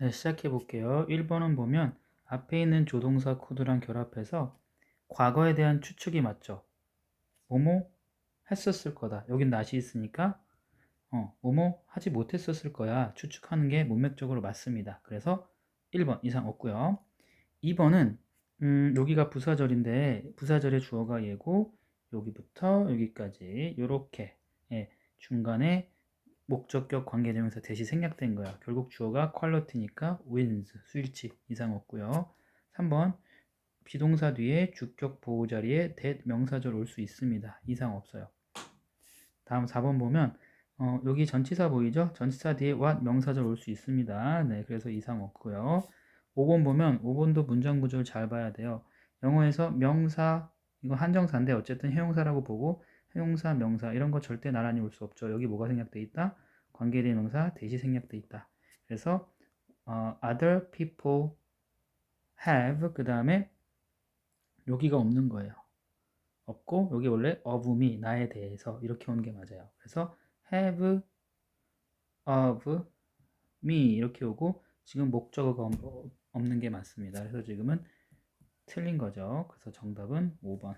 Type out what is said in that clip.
네, 시작해 볼게요. 1번은 보면 앞에 있는 조동사 코드랑 결합해서 과거에 대한 추측이 맞죠. 뭐뭐 했었을 거다. 여긴 낫이 있으니까 어, 뭐뭐 하지 못했었을 거야. 추측하는 게 문맥적으로 맞습니다. 그래서 1번 이상 없고요. 2번은 음, 여기가 부사절인데 부사절의 주어가 얘고 여기부터 여기까지 요렇게 예, 중간에 목적격 관계대명사 대시 생략된 거야. 결국 주어가 퀄러티니까 wins, 수일치 이상 없고요. 3번 비동사 뒤에 주격 보호 자리에 that 명사절 올 수 있습니다. 이상 없어요. 다음 4번 보면 어, 여기 전치사 보이죠? 전치사 뒤에 what 명사절 올 수 있습니다. 네, 그래서 이상 없고요. 5번 보면 5번도 문장 구조를 잘 봐야 돼요. 영어에서 명사 이거 한정사인데 어쨌든 형용사라고 보고 형용사, 명사 이런 거 절대 나란히 올 수 없죠. 여기 뭐가 생략돼 있다? 관계대명사 대시 생략돼 있다. 그래서 어, other people have 그 다음에 여기가 없는 거예요. 없고 여기 원래 of me 나에 대해서 이렇게 오는 게 맞아요. 그래서 have of me 이렇게 오고 지금 목적어가 없- 없는 게 맞습니다. 그래서 지금은 틀린 거죠. 그래서 정답은 5번.